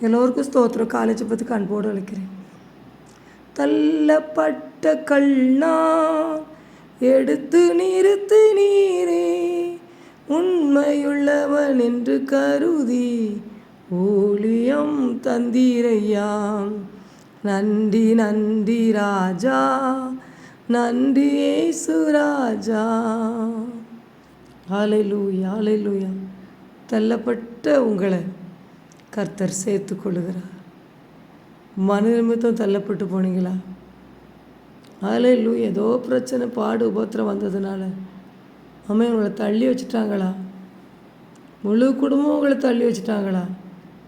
எல்லோருக்கும் ஸ்தோத்திரம். காலேஜை பற்றி அன்போடு அழைக்கிறேன். தள்ளப்பட்ட கண்ணா எடுத்து நிறுத்து நீரே உண்மையுள்ளவன் என்று கருதி ஊழியம் தந்திரையா நன்றி நன்றி ராஜா நன்றி ஏசு ராஜா. ஆலைலூயா ஆலைலூயா தள்ளப்பட்ட உங்களை கர்த்தர் சேர்த்து கொள்ளுகிறார். மன நிமித்தம் தள்ளப்பட்டு போனீங்களா? அதில் ஆலைலூ ஏதோ பிரச்சனை பாடு உபத்திரம் வந்ததுனால. அம்மா உங்களை தள்ளி வச்சுட்டாங்களா? முழு குடும்பம் உங்களை தள்ளி வச்சுட்டாங்களா?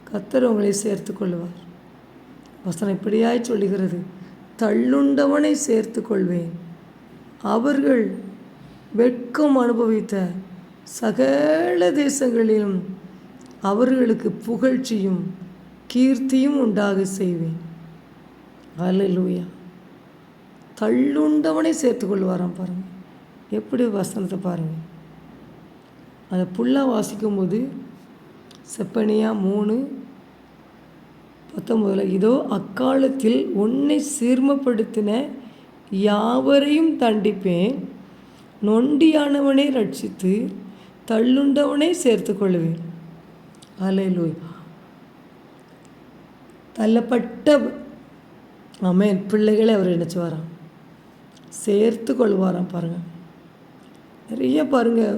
கர்த்தர் உங்களை சேர்த்து கொள்வார் வசனம் இப்படியாய் சொல்லுகிறது. தள்ளுண்டவனை சேர்த்து கொள்வேன். அவர்கள் வெட்கம் அனுபவித்த சகல தேசங்களிலும் அவர்களுக்கு புகழ்ச்சியும் கீர்த்தியும் உண்டாக செய்வேன். அல்லூயா தள்ளுண்டவனை சேர்த்துக்கொள்வாராம் பாருங்கள் எப்படி வசனத்தை பாருங்கள் அதை புல்லாக வாசிக்கும்போது செப்பனியா மூணு பத்தொம்போதில் இதோ அக்காலத்தில் உன்னை சீர்மப்படுத்தின யாவரையும் தண்டிப்பேன். நொண்டியானவனை ரட்சித்து தள்ளுண்டவனை சேர்த்து கொள்வேன் அலையிலூய் தள்ளப்பட்ட அமேன் பிள்ளைகளை அவர் நினச்சி வரான் சேர்த்து கொள்வாராம் பாருங்கள் நிறைய பாருங்கள்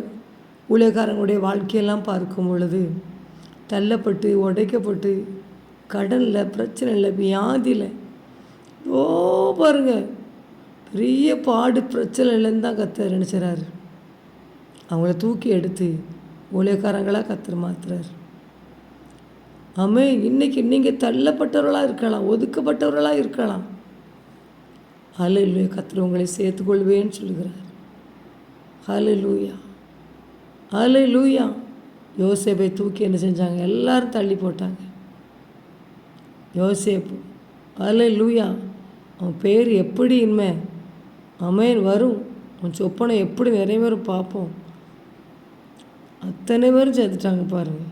ஊழியக்காரங்களுடைய வாழ்க்கையெல்லாம் பார்க்கும் பொழுது தள்ளப்பட்டு உடைக்கப்பட்டு கடனில் பிரச்சனை இல்லை வியாதியில் ஓ பாருங்கள் பெரிய பாடு பிரச்சனை இல்லைன்னு தான் கத்தர் நினச்சிறாரு அவங்கள தூக்கி எடுத்து ஊழியக்காரங்களாக கத்தர் மாத்துறாரு ஆமே இன்னைக்கு நீங்கள் தள்ளப்பட்டவர்களாக இருக்கலாம் ஒதுக்கப்பட்டவர்களாக இருக்கலாம். ஹலலூயா கத்திர உங்களை சேர்த்துக்கொள்வேன்னு சொல்கிறார் ஹலலூயா ஹலலூயா யோசேப்பை தூக்கி என்ன செஞ்சாங்க? எல்லாரும் தள்ளி போட்டாங்க. யோசேப்பு ஹலலூயா அவன் பேர் எப்படி இனிமே? அமேன் வரும். உன் சொப்பனை எப்படி நிறைவேறும் பார்ப்போம். அத்தனை பேரும் சேர்த்துட்டாங்க பாருங்கள்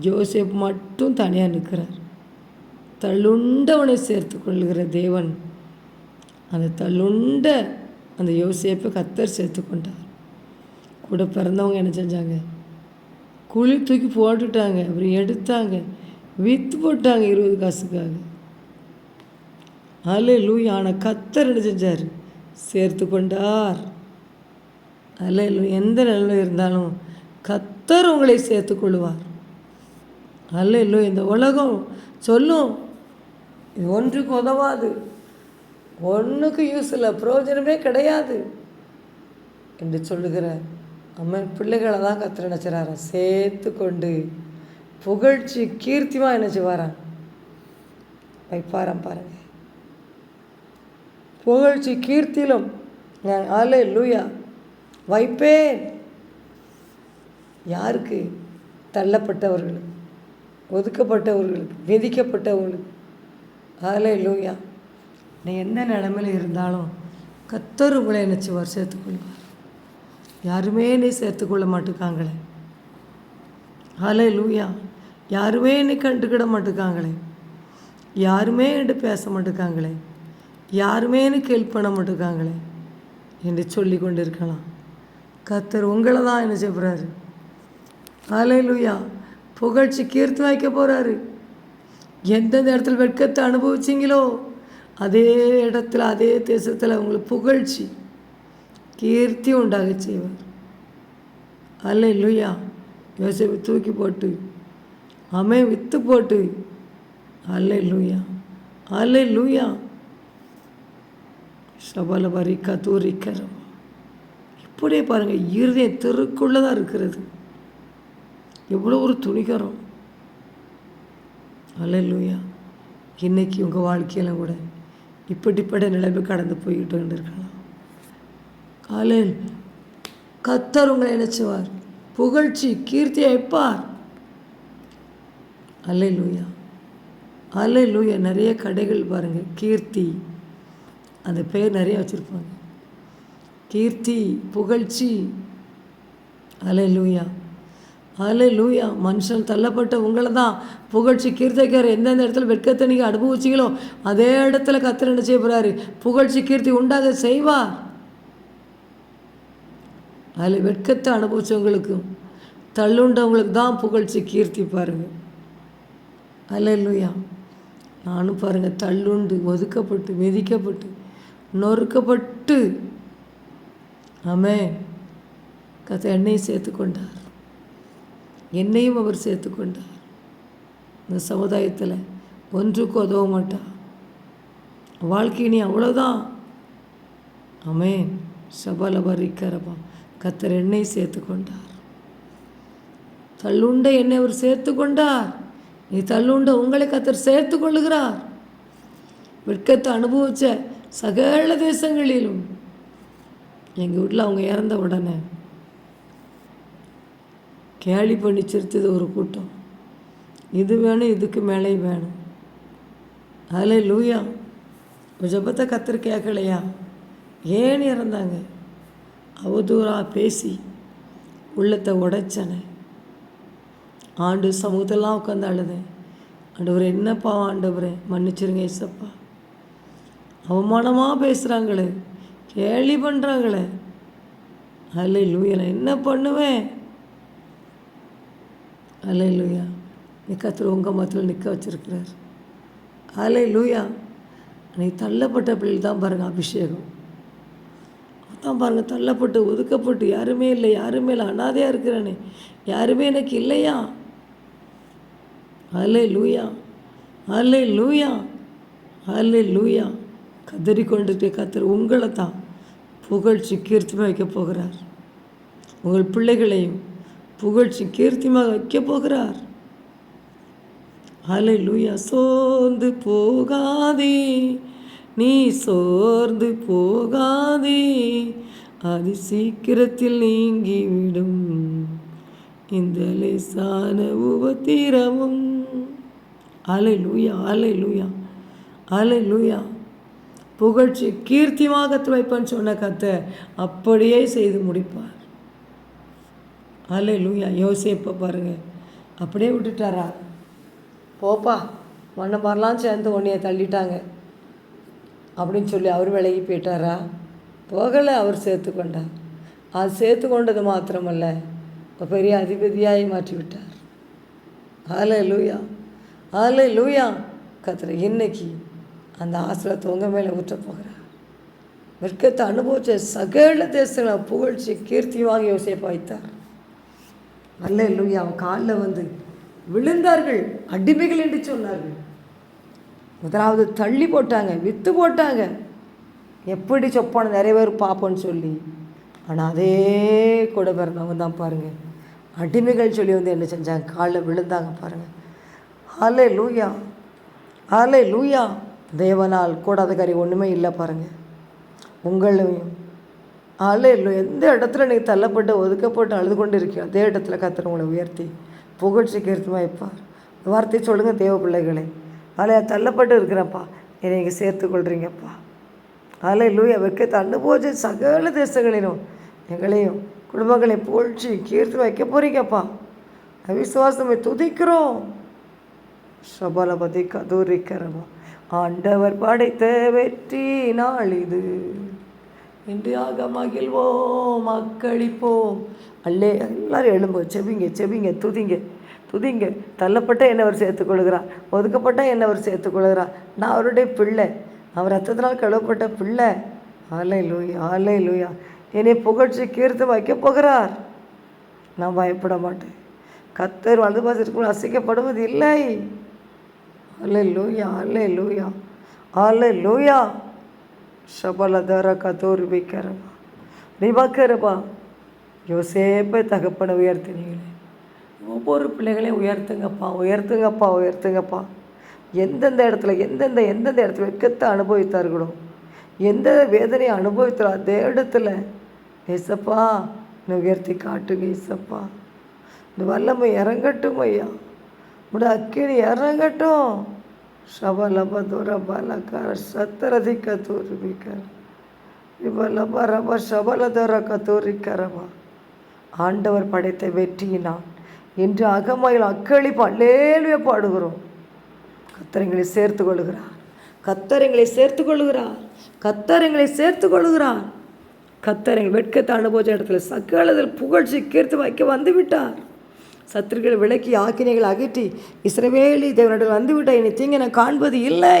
ஜோசப் மட்டும் தனியாக நிற்கிறார். தள்ளுண்டவனை சேர்த்து கொள்கிற தேவன் அந்த தள்ளுண்ட அந்த யோசேப்பை கத்தர் சேர்த்து கொண்டார். கூட பிறந்தவங்க என்ன செஞ்சாங்க? குழி தூக்கி போட்டுட்டாங்க அவர் எடுத்தாங்க விற்று போட்டாங்க இருபது காசுக்காக. அலே லூய் ஆனால் கத்தர் என்ன செஞ்சார்? சேர்த்து கொண்டார். அல்ல எந்த நிலையில் இருந்தாலும் கத்தர் உங்களை சேர்த்து கொள்வார். அல்ல இல்லை இந்த உலகம் சொல்லும். இது ஒன்றுக்கு உதவாது. ஒன்றுக்கு யூஸ் இல்லை பிரயோஜனமே கிடையாது என்று சொல்லுகிற அம்மன் பிள்ளைகளை தான் கத்திர நினச்சிறாரா சேர்த்து கொண்டு புகழ்ச்சி கீர்த்திமாக நினச்சிவாரான் வைப்பாரம் பாருங்க. புகழ்ச்சி கீர்த்தியிலும் நான் ஆலே லூயா வைப்பேன். யாருக்கு? தள்ளப்பட்டவர்களுக்கு. ஒதுக்கப்பட்டவர்களுக்கு விதிக்கப்பட்டவர்களுக்கு ஆலே லூயா நீ என்ன நிலமையில் இருந்தாலும் கத்தர் உங்களை நினச்சிவார் சேர்த்துக்கொள்வார். யாருமே நீ சேர்த்துக்கொள்ள மாட்டுக்காங்களே. ஆலே லூயா யாருமே நீ கண்டுக்கிட மாட்டுக்காங்களே. யாருமே என்று பேச மாட்டுக்காங்களே. யாருமே எனக்கு ஹெல்ப் பண்ண மாட்டுக்காங்களே. என்று சொல்லி கொண்டு இருக்கலாம் கத்தர் உங்களை தான் என்ன செய்கிறாரு அலையிலுயா புகழ்ச்சி கீர்த்தி வைக்க போகிறாரு எந்தெந்த இடத்துல வெட்கத்தை அனுபவிச்சிங்களோ அதே இடத்துல அதே தேசத்தில் அவங்களுக்கு புகழ்ச்சி கீர்த்தி உண்டாக செய்வார். அல்லையா யோசிப்பை தூக்கி போட்டு அமை வித்து போட்டு அல்ல லூயா அல்ல லூயா சபல வரிக்கா தூரிக்கிறோம். இப்படியே பாருங்கள் இருதயம் தெருக்குள்ளே தான் இருக்கிறது. எவ்வளோ ஒரு துணிகரம். அல்லூயா இன்னைக்கு உங்கள் வாழ்க்கையெல்லாம் கூட இப்படிப்பட்ட நிலைமை கடந்து போய்கிட்டு இருக்கலாம் காலையில் கத்தர் உங்களை நினைச்சுவார். புகழ்ச்சி கீர்த்தியை வைப்பார் அல்லை லூயா அல்லை லூயா நிறைய கடைகள் பாருங்கள் கீர்த்தி அந்த பேர் நிறைய வச்சுருப்பாங்க. கீர்த்தி புகழ்ச்சி. அல்லை லூயா லூயா மனுஷன் தள்ளப்பட்ட உங்களை தான் புகழ்ச்சி கீர்த்திக்கார் எந்தெந்த இடத்துல வெட்கத்தை நீங்கள் அனுபவிச்சிங்களோ அதே இடத்துல கத்தர் என்ன செய்ய போகிறாரு புகழ்ச்சி கீர்த்தி உண்டாக செய்வார். அதில் வெட்கத்தை அனுபவிச்சவங்களுக்கும் தள்ளுண்டவங்களுக்கு தான் புகழ்ச்சி கீர்த்தி பாருங்க. அல்லையா நானும் பாருங்கள் தள்ளுண்டு ஒதுக்கப்பட்டு மிதிக்கப்பட்டு நொறுக்கப்பட்டு. ஆமே கதை என்னையும் சேர்த்து கொண்டார் என்னையும் அவர் சேர்த்து கொண்டார் இந்த சமுதாயத்தில் ஒன்றுக்கும் உதவ மாட்டார். வாழ்க்கை நீ அவ்வளோதான் அமேன் சபலபரிக்கரபா கத்தர் எண்ணெய் சேர்த்து கொண்டார் தள்ளுண்ட என்னை அவர் சேர்த்து கொண்டார் நீ தள்ளுண்ட உங்களை கத்தர் சேர்த்து கொள்ளுகிறார் வெட்கத்தை அனுபவிச்ச சகல தேசங்களிலும். எங்கள் வீட்டில் அவங்க இறந்த உடனே கேலி பண்ணி சிரித்தது ஒரு கூட்டம். இது வேணும் இதுக்கு மேலே வேணும். அதில் லூயா ஜபத்தை கத்திர கேட்கலையா ஏன் இறந்தாங்க? அவதூறாக பேசி உள்ளத்தை உடைச்சனே. ஆண்டு சமூகத்தெல்லாம் உட்காந்து அழுதேன் ஆண்டவர் என்னப்பா ஆண்டவரே? மன்னிச்சிருங்க ஏசப்பா அவமானமாக பேசுகிறாங்களே கேலி பண்ணுறாங்களே அல்ல லூயா நான் என்ன பண்ணுவேன்? அலை லூயா நீ உங்கள் மதத்தில் நிற்க வச்சிருக்கிறார். அலை லூயா அன்னைக்கு தள்ளப்பட்ட பிள்ளை தான் பாருங்கள் அபிஷேகம். தான் பாருங்கள் தள்ளப்பட்டு ஒதுக்கப்பட்டு யாருமே இல்லை யாருமே இல்லை அனாதையாக இருக்கிறானே யாருமே எனக்கு இல்லையா? அலை லூயா அலை லூயா அலை லூயா கதறி கொண்டுட்டு கத்தர் உங்களை தான் புகழ்ச்சி கீர்த்தமாக வைக்க போகிறார். உங்கள் பிள்ளைகளையும் புகழ்ச்சி கீர்த்திமாக வைக்க போகிறார். அலை லூயா சோர்ந்து போகாதே. நீ சோர்ந்து போகாதே. அது சீக்கிரத்தில் நீங்கிவிடும். இந்த லேசான உபத்திரமும். அலை லூயா அலை லூயா அலை லூயா புகழ்ச்சி கீர்த்திமாக துவைப்பன்னு சொன்ன கத்தை அப்படியே செய்து முடிப்பார். அலை லூயா யோசிப்ப பாருங்கள் அப்படியே விட்டுட்டாரா? போப்பா மண்ணை மாதிரிலாம் சேர்ந்து உன்னைய தள்ளிட்டாங்க. அப்படின்னு சொல்லி அவர் விலகி போயிட்டாரா? போகலை அவர் சேர்த்து கொண்டார் அது சேர்த்து கொண்டது மாத்திரமல்ல இப்போ பெரிய அதிபதியாகி மாற்றி விட்டார் ஆலை லூயா ஆலை லூயா கத்துற இன்னைக்கு அந்த ஆசிரியத்தை உங்கள் மேலே ஊற்ற போகிறார். வெட்கத்தை அனுபவித்த சகல தேசங்களை புகழ்ச்சி கீர்த்தியாக யோசிப்ப வைத்தார். அல்ல லூயா அவன் காலில் வந்து விழுந்தார்கள் அடிமைகள் என்று சொன்னார்கள். முதலாவது தள்ளி போட்டாங்க வித்து போட்டாங்க. எப்படி சொப்பான நிறைய பேர் பார்ப்போன்னு சொல்லி. ஆனால் அதே கூட பிறந்தவங்க தான் பாருங்கள் அடிமைகள் சொல்லி வந்து என்ன செஞ்சாங்க? காலில் விழுந்தாங்க பாருங்கள் ஆலே லூயா ஆலே லூயா தேவனால் கூடாத கறி ஒன்றுமே இல்லை பாருங்கள் உங்களையும் ஆளே இல்லை. எந்த இடத்துல நீங்கள் தள்ளப்பட்டு ஒதுக்கப்பட்டு அழுது கொண்டு இருக்கியோ அதே இடத்துல கத்துற உங்களை உயர்த்தி புகழ்ச்சி கீர்த்தமாக வைப்பார். வார்த்தை சொல்லுங்கள் தேவ பிள்ளைகளே. ஆலையா தள்ளப்பட்டு இருக்கிறப்பா என்னை நீங்கள் சேர்த்துக்கொள்கிறீங்கப்பா ஆலை லூயா வெக்கத்தை அனுபவிச்ச சகல தேசங்களிலும் எங்களையும் குடும்பங்களை புகழ்ச்சி கீர்த்தி வைக்க போகிறீங்கப்பா அவிசுவாசமை துதிக்கிறோம். சபலபதி கதூரிக்கிறமா ஆண்டவர் படைத்த வெற்றி நாள் இது. இன்றியாக மகிழ்வோம் மக்களிப்போம் அல்லே எல்லாரும் எழும்போ செவிங்க செவிங்க துதிங்க துதிங்க. தள்ளப்பட்ட என்னவர் சேர்த்துக்கொள்கிறார் ஒதுக்கப்பட்ட என்னவர் சேர்த்துக்கொள்கிறார் நான் அவருடைய பிள்ளை. அவர் ரத்தத்தினால் கழுவப்பட்ட பிள்ளை. ஆலை லூயா ஆலை லூயா என்னை புகழ்ச்சி கீர்த்து வைக்க போகிறார். நான் பயப்பட மாட்டேன். கத்தர் வலது பாசத்திற்குள் அசைக்கப்படுவது இல்லை. அல்ல லூயா அல்ல லூயா அல்ல லூயா ஷபலதர கதோர் வைக்கிறவா ரிபக்கரபா யோசேப்பை தகப்பனை உயர்த்தினீங்களே ஒவ்வொரு பிள்ளைகளையும் உயர்த்துங்கப்பா உயர்த்துங்கப்பா உயர்த்துங்கப்பா எந்தெந்த இடத்துல எந்தெந்த எந்தெந்த இடத்துல வெட்கத்தை அனுபவித்தார்களோ எந்த வேதனையை அனுபவித்தாரோ அதே இடத்துல இசப்பா என்னை உயர்த்தி காட்டுங்க இசப்பா இந்த வல்லமை இறங்கட்டும் ஐயா உடைய அக்கினி இறங்கட்டும் ಶಬಲಬ ದುರಬಲಕರ ಸತ್ತರಧಿಕ ತೋರಿಬಿಕರ இவலப ரப சபலதர கத்தோரிக்கரபா ஆண்டவர் படைத்த வெற்றியினால் என்று அகமையில் அக்களிப்பு அல்லேலுவே பாடுகிறோம் கத்தரங்களை சேர்த்து கொள்கிறார் கத்தரங்களை சேர்த்து கொள்கிறார் கத்தரங்களை சேர்த்து கொள்கிறார் கத்தரங்கள் வெட்கத்தை அனுபவிச்ச இடத்துல சகலதில் புகழ்ச்சி கீர்த்து வைக்க வந்து விட்டார் சத்துருக்களை விளக்கி ஆக்கினைகள் அகற்றி இஸ்ரவேலி தேவனிடம் வந்து விட்டார் இனி தீங்க நான் காண்பது இல்லை.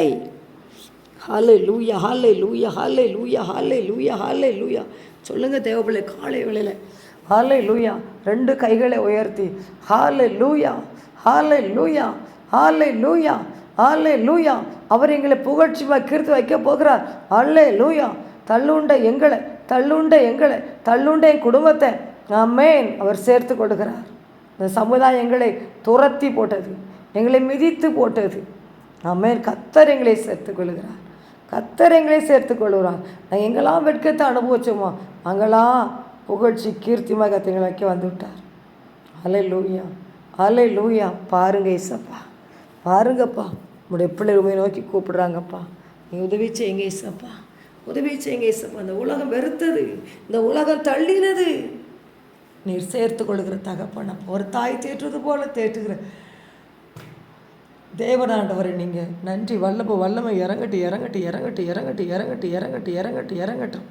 ஹாலே லூயா ஹாலே லூயா ஹாலே லூயா ஹாலே லூயா ஹாலே லூயா சொல்லுங்க தேவப்பிள்ளை காலை வேளையில். ஹாலே லூயா ரெண்டு கைகளை உயர்த்தி. ஹாலே லூயா ஹாலே லூயா ஹாலே லூயா ஹாலே லூயா அவர் எங்களை புகழ்ச்சி கீர்த்து வைக்க போகிறார். ஹாலே லூயா தள்ளுண்ட எங்களை தள்ளுண்ட எங்களை தள்ளுண்ட என் குடும்பத்தை அம்மேன் அவர் சேர்த்து கொடுக்கிறார். இந்த சமுதாயம் எங்களை துரத்தி போட்டது எங்களை மிதித்து போட்டது. நம்ம கத்தர் எங்களை சேர்த்து கொள்கிறார். கத்தர் எங்களை சேர்த்து கொள்கிறார் நான் எங்கெல்லாம் வெட்கத்தை அனுபவிச்சோமோ அங்கெல்லாம் புகழ்ச்சி கீர்த்திமாக கத்தங்களை வைக்க வந்து விட்டார். அலை லூயா அலை லூயா பாருங்க இசப்பா பாருங்கப்பா. உங்களுடைய பிள்ளை உண்மையை நோக்கி கூப்பிடுறாங்கப்பா. நீ உதவி செய்யுங்க இசப்பா உதவி செய்யுங்க இசப்பா இந்த உலகம் வெறுத்தது. இந்த உலகம் தள்ளினது. நீர் சேர்த்து கொள்கிற தகப்பனப்பா ஒரு தாய் தேற்றுவது போல தேற்றுகிற தேவனாண்டவரை நீங்கள் நன்றி வல்லப்போ வல்லமை இறங்கட்டு இறங்கட்டு இறங்கட்டு இறங்கட்டு இறங்கட்டு இறங்கட்டு இறங்கட்டு இறங்கட்டும்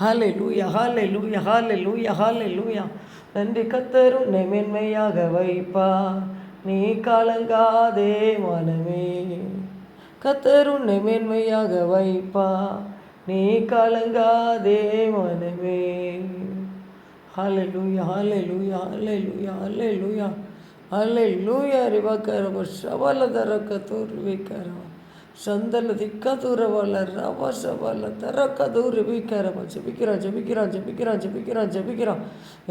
ஹாலே லூயா ஹாலே லூயா ஹாலே லூயா ஹாலே லூயா நன்றி கத்தரும் உன்னை மென்மையாக வைப்பா நீ கலங்காதே மனமே. கத்தர் உன்னை வைப்பா நீ கலங்காதே மனமே. ஹாலே லூயா ஹாலே லூயா ஹாலே லூயா ஹாலே லூயா ஹாலே லூயா ரிவாக்காரவ சவால தரக்க தூர்விக்காரவ சந்தல திக்க தூரவால ரவ சவால தரக்க தூர்விக்காரவ ஜபிக்கிறான் ஜபிக்கிறான் ஜபிக்கிறான் ஜபிக்கிறான் ஜபிக்கிறான்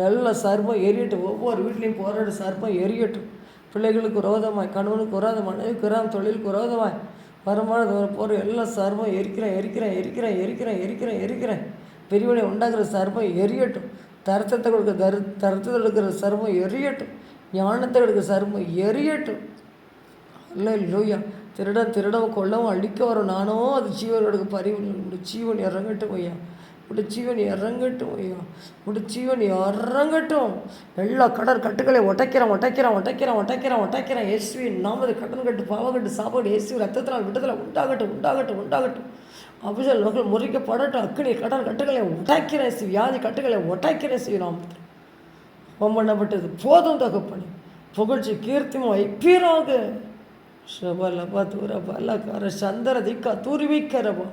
எல்லாம் சர்மம் எரியட்டும் ஒவ்வொரு வீட்லேயும் போராட சர்மம் எரியட்டும் பிள்ளைகளுக்கு உரோதமாய் கணவனுக்கு உரோதம் கிராம தொழிலுக்கு உரோதமாய் வருமானத்தில் போகிற எல்லா சர்மம் எரிக்கிறேன் எரிக்கிறேன் எரிக்கிறேன் எரிக்கிறேன் எரிக்கிறேன் எரிக்கிறேன் பெரியவனை உண்டாக்குற சர்மம் எரியட்டும் தரத்தத்தை கொடுக்க தரு தரத்தை எடுக்கிற சர்மம் எரியட்டும். ஞானத்தை எடுக்கிற சர்மம் எரியட்டும். இல்லை லூயா திருட திருடவும் கொள்ளவும் அழிக்க வரும் நானோ அது ஜீவனோட பறிவு உடைய ஜீவன் இறங்கட்டும் ஐயா. உடைய ஜீவன் இறங்கட்டும் ஐயா. உடைய ஜீவன் இறங்கட்டும். எல்லா கடற் கட்டுகளை ஒட்டைக்கிறான் ஒட்டைக்கிறான் ஒட்டைக்கிறான் ஒட்டைக்கிறான் ஒட்டைக்கிறான் இயேசுவின் நாமது கடன் கட்டு பாவக்கட்டு சாப்பாடு இயேசுவின் ரத்தத்தினால் விட்டதில் உண்டாகட்டும் உண்டாகட்டும் உண்டாகட்டும். அபிஷேகம் முறிக்கப்படட்டும் அக்னி கடல் கட்டுகளை உடைக்கிற சி வியாதி கட்டுகளை உடைக்கிற செய்யலாம் பண்ணப்பட்டது போதும் தகப்பனி. புகழ்ச்சி கீர்த்தியும் வைப்பீராக ஷபலபா தூரபலக்கார சந்திர திக்கா தூரிவிக்கிறவா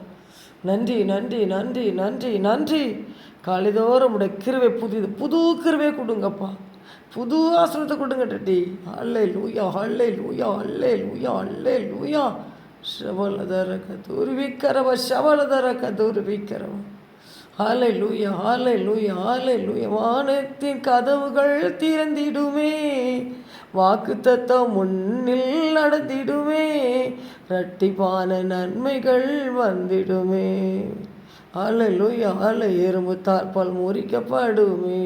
நன்றி நன்றி நன்றி நன்றி நன்றி. காலைதோறும் உடைய கிருவை புதிது. புது கிருவை கொடுங்கப்பா. புது ஆசிரத்தை கொடுங்க டட்டி அல்லே லூயா அல்லே லூயா அல்லே லூயா அல்லே லூயா ಶಬಲದರಕ தூர்விக்கிறவ ಶಬಲದರಕ தூர்விக்கிறவ ஹாலை லூயா ஹாலை லூயா ஹாலை லூயா வானத்தின் கதவுகள் திறந்திடுமே வாக்கு தத்தம் முன்னில் நடந்திடுமே ரட்டிப்பான நன்மைகள் வந்திடுமே ஆலை லூயா ஆலை எறும்பு தாழ்பால் முறிக்கப்படுமே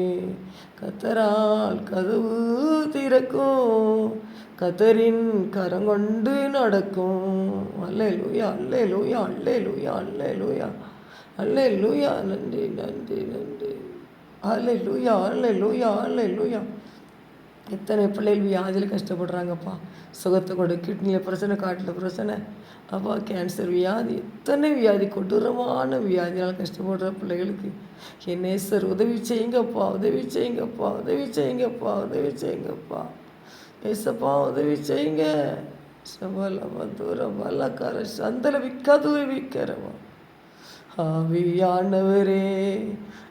கத்தரால் கதவு திறக்கும் கத்தரின் கரங்கொண்டு நடக்கும். அல்லே லூயா அல்லே லூயா அல்லே லூயா அல்லே லூயா அல்லே லூயா நன்றி நன்றி நன்றி. அல்லே லூயா அல்லே லூயா அல்லே லூயா எத்தனை பிள்ளைகள் வியாதியில் கஷ்டப்படுறாங்கப்பா. சுகத்தை கொடு கிட்னியில் பிரச்சனை காட்டில் பிரச்சனை. அப்பா கேன்சர் வியாதி. எத்தனை வியாதி கொடூரமான வியாதியால் கஷ்டப்படுற பிள்ளைகளுக்கு. என் சார் உதவி செய்யுங்கப்பா உதவி செய்யுங்கப்பா உதவி செய்யுங்கப்பா உதவி செய்யுங்கப்பா. ஏசப்பா உதவி செய்யுங்க. சபலம தூரம் அல்லக்கார சந்தலவிக்கா தூரவிக்கிறவா ஆவியானவரே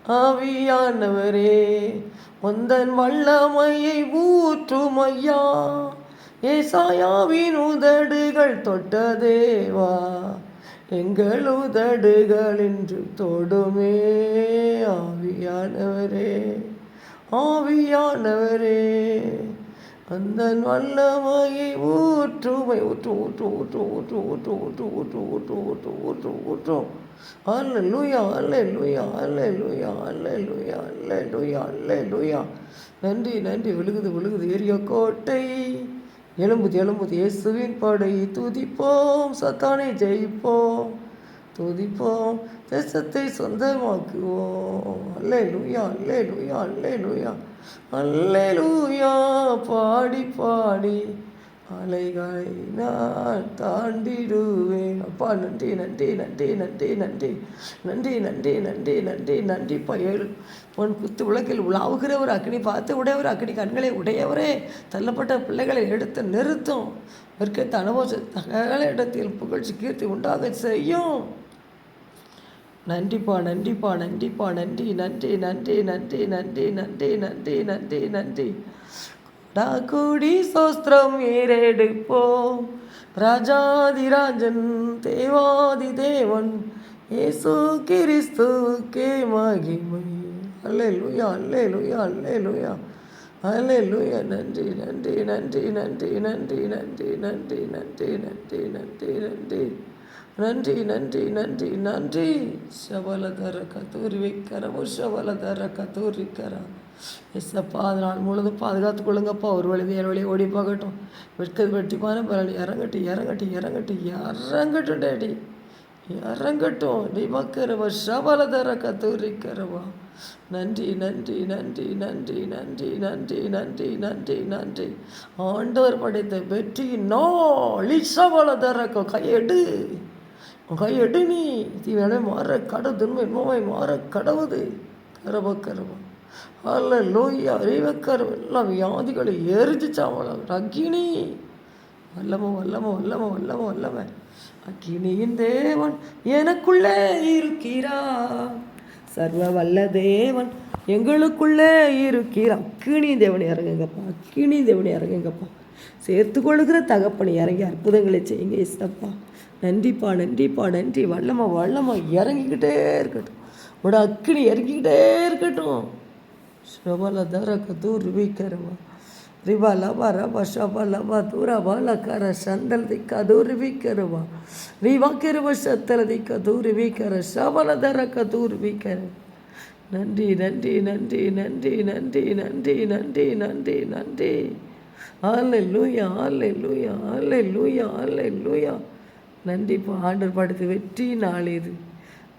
ஆவியானவரே உந்தன் வல்லமையை ஊற்றும் ஐயா ஏசாயாவின் உதடுகள் தொட்டதேவா. எங்கள் உதடுகள் இன்று தொடுமே. ஆவியானவரே ஆவியானவரே. அந்த வல்லமையை ஊற்றுமை ஊற்று ஊற்று ஊற்று ஊற்று ஊற்று ஊற்று ஊற்று ஊற்று ஊற்று ஊற்று ஊற்றும் அல்லேலூயா அல்லேலூயா அல்லேலூயா அல்லேலூயா அல்லேலூயா அல்லேலூயா நன்றி நன்றி விழுகுது விழுகுது ஏரிய கோட்டை எலும்புது எலும்புது இயேசுவின் படை துதிப்போம் சத்தானை ஜெயிப்போம் துதிப்போம் தேசத்தை சொந்தமாக்குவோம் அல்ல லூயா அல்ல லூயா அல்ல லூயா அல்லூயா பாடி பாடி. அலைகளை நான் தாண்டிடுவேன். அப்பா நன்றி நன்றி நன்றி நன்றி நன்றி. நன்றி நன்றி நன்றி நன்றி நன்றி. பயல் உன் குத்து விளக்கில் உலாவுகிறவர் அக்னி பார்த்து உடையவர் அக்னி கண்களை உடையவரே. தள்ளப்பட்ட பிள்ளைகளை எடுத்து நிறுத்தும். விற்கத்த அனுபவ இடத்தில் புகழ்ச்சி கீர்த்தி உண்டாக செய்யும். நன்றிப்பா நன்றிப்பா நன்றிப்பா நன்றி நன்றி நன்றி நன்றி நன்றி நன்றி நன்றி நன்றி நன்றி கூடி சோஸ்திரம் ஏறெடுப்போம் ராஜாதிராஜன் தேவாதி தேவன் இயேசு கிறிஸ்துவுக்கே மகிமை அல்லேலூயா அல்லேலூயா அல்லேலூயா அல்லேலூயா நன்றி நன்றி நன்றி நன்றி நன்றி நன்றி நன்றி நன்றி நன்றி நன்றி நன்றி நன்றி நன்றி நன்றி நன்றி. சபலதர கத்தூரி வைக்கிறமோ சபலதர கத்தூரிக்கிறா எஸ்ஸப்பா அது நாள் முழுதும் பாதுகாத்து கொள்ளுங்கப்பா. ஒரு வழி ஏழு வழி ஓடி போகட்டும். வெட்கது வெட்டிப்பான பலன். இறங்கட்டு இறங்கட்டு இறங்கட்டு இறங்கட்டும் டேடி. இறங்கட்டும். நீ மக்கிறவ சபலதர கத்தூரிக்கிறவா நன்றி நன்றி நன்றி நன்றி நன்றி நன்றி நன்றி நன்றி நன்றி. ஆண்டவர் படைத்த வெற்றியின் நாள் இசவள தரக்கும் கையெடு. நீ தீவனை மாற கடவு துன்மை நோய் மாற கடவுது கரவ கரவ அல்ல லோய் அறிவக்கரம் எல்லாம் வியாதிகளை எரிச்சு அக்கினி வல்லமோ வல்லமோ வல்லமோ வல்லமோ வல்லம. அக்கினியின் தேவன் எனக்குள்ளே இருக்கிறா சர்வ வல்ல தேவன் எங்களுக்குள்ளே இருக்கிற அக்கினி தேவனை இறங்குங்கப்பா அக்கினி தேவனை இறங்குங்கப்பா. சேர்த்து கொள்கிற தகப்பனை இறங்கி அற்புதங்களை செய்யுங்க இஸ்தப்பா நன்றிப்பா நன்றிப்பா நன்றி. வல்லமா வல்லமா. இறங்கிக்கிட்டே இருக்கட்டும். உட அக்கினி இறங்கிக்கிட்டே இருக்கட்டும். ஷபல தரக்க தூர் ருபிக்கரமா ரிபா லபா ரபா ஷபா லபா தூரா பாலக்கார சந்தல் திக்கா தூர்விக்கரமா ரிவாக்கரவ சத்தல திக்கா தூர்விக்கர ஷபல தரக்க தூர்விக்கர நன்றி நன்றி நன்றி நன்றி நன்றி நன்றி நன்றி நன்றி நன்றி. ஆலை லூயா ஆலை லூயா ஆலை லூயா ஆலை லூயா நன்றி. ஆண்டர் படுத்து வெற்றி நாள் இது.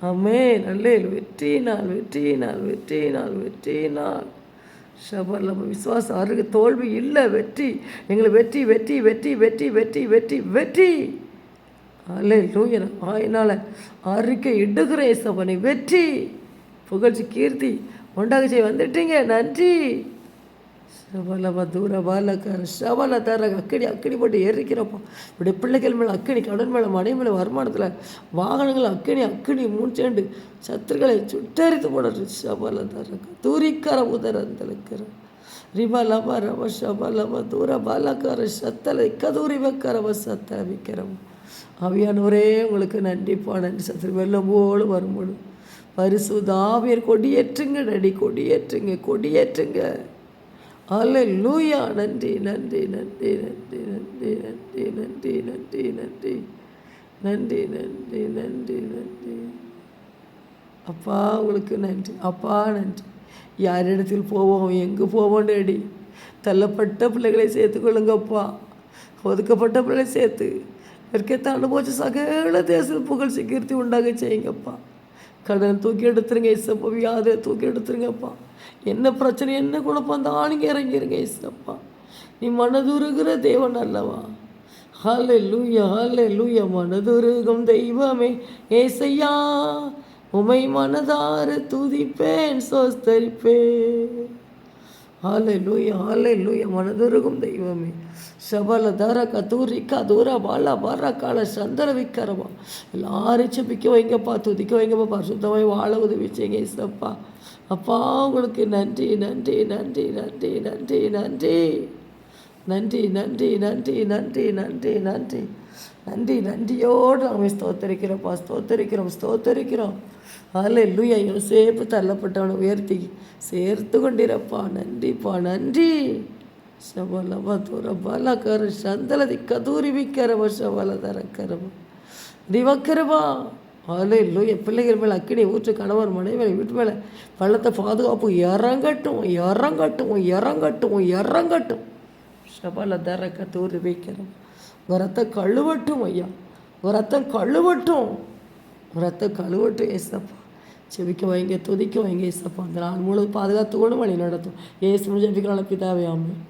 அம்மே நல்ல வெற்றி நாள் வெற்றி நாள் வெற்றி நாள் வெற்றி நாள். ஷபர் விசுவாசம் தோல்வி இல்லை. வெற்றி. எங்களை வெற்றி வெற்றி வெற்றி வெற்றி வெற்றி வெற்றி வெற்றி. அல்லே லூயன் ஆயினால் அறிக்கை இடுகிறேன் சபனை. வெற்றி. புகழ்ச்சி கீர்த்தி. உண்டாக வந்துட்டீங்க. நன்றி. சபலம தூரபாலகர் சபல தரக அக்கடி அக்கடி போட்டு எரிக்கிறப்போ இப்படி பிள்ளைகள் மேலே அக்கடி கடன் மேலே மனை மேலே வருமானத்தில் வாகனங்கள் அக்கடி அக்கடி மூச்சேண்டு சத்துருக்களை சுட்டரித்து போடுறது. சபல தரக தூரிக்கார உதரந்தலுக்கிற ரிபலம ரம சபலம தூரபாலக்கார சத்தலை கதூரி வைக்கிறவ சத்த விற்கிறவன் அவியானோரே உங்களுக்கு நன்றிப்பா நன்றி சத்துரு வெள்ளம் போல வரும்பொழுது. பரிசுதாவியர் கொடியேற்றுங்க நடி கொடியேற்றுங்க கொடியேற்றுங்க. அல்லூயா நன்றி நன்றி நன்றி நன்றி நன்றி நன்றி நன்றி நன்றி நன்றி நன்றி நன்றி நன்றி நன்றி அப்பா உங்களுக்கு நன்றி. அப்பா நன்றி. யார் இடத்தில் போவோம்? எங்கே போவோம் டேடி? தள்ளப்பட்ட பிள்ளைகளை சேர்த்துக்கொள்ளுங்கப்பா ஒதுக்கப்பட்ட பிள்ளைகளை சேர்த்து. இயற்கைத்தை அனுபவிச்சு சகல தேசத்தில் புகழ் கீர்த்தி உண்டாக செய்யுங்கப்பா. கடன் தூக்கி எடுத்துருங்க இசப்பா. அதை தூக்கி எடுத்துருங்கப்பா. என்ன பிரச்சனை என்ன குழப்பம்? அந்த நீங்கள் இறங்கிருங்க இசப்பா. நீ மனதுருகிற தேவன் அல்லவா? ஹாலே லூயா ஹாலே லூயா மனதுருகும் தெய்வமே ஏசையா உமை மனதார துதிப்பேன் சோஸ்தரிப்பேன். ஆலை லூய ஆலை லூய மனதுருகும் தெய்வமே. செவல தர கத்தூரிக்கா தூர பாலா பாரா கால சந்தர விக்கரமா. எல்லாரும் செபிக்க வைங்கப்பா துதிக்க வைங்கப்பா பரிசுத்தமாய் வாழ உதவி செய்யுங்க இசப்பா அப்பா உங்களுக்கு நன்றி நன்றி நன்றி நன்றி நன்றி நன்றி. நன்றி நன்றி நன்றி நன்றி நன்றி நன்றி. நன்றி நன்றியோடு நாங்கள் ஸ்தோத்தரிக்கிறோம்ப்பா ஸ்தோத்தரிக்கிறோம் ஸ்தோத்தரிக்கிறோம். அலையிலுயா யோசேப்பு தள்ளப்பட்டவனை உயர்த்தி சேர்த்து கொண்டிருப்பா. நன்றிப்பா நன்றி. சபலபா துரபாலா கரு சந்தலதி கதூரி விக்கிறவ சபல தரக்கிறவ திவக்கிறவா அலையிலோ என் பிள்ளைகள் மேலே அக்கினி ஊற்று கணவர் மனைவி வீட்டு மேலே பள்ளத்தை பாதுகாப்பு இறங்கட்டும் இறங்கட்டும் இறங்கட்டும் இறங்கட்டும். சபல தரக்க தூரி வைக்கிறோம் உங்கள் ரத்தம் கழுவட்டும் ஐயா. உங்கள் ரத்தம் கழுவட்டும். உங்கள் ரத்தம் கழுவட்டும் ஏசப்பா. செபிக்க வைங்க துதிக்க வைங்க ஏசப்பா. அந்த நாள் முழு பாதுகாத்து கொண்டு வழி நடத்தும். ஏசு ஜெபிக்கிறாள் பிதாவே ஆமே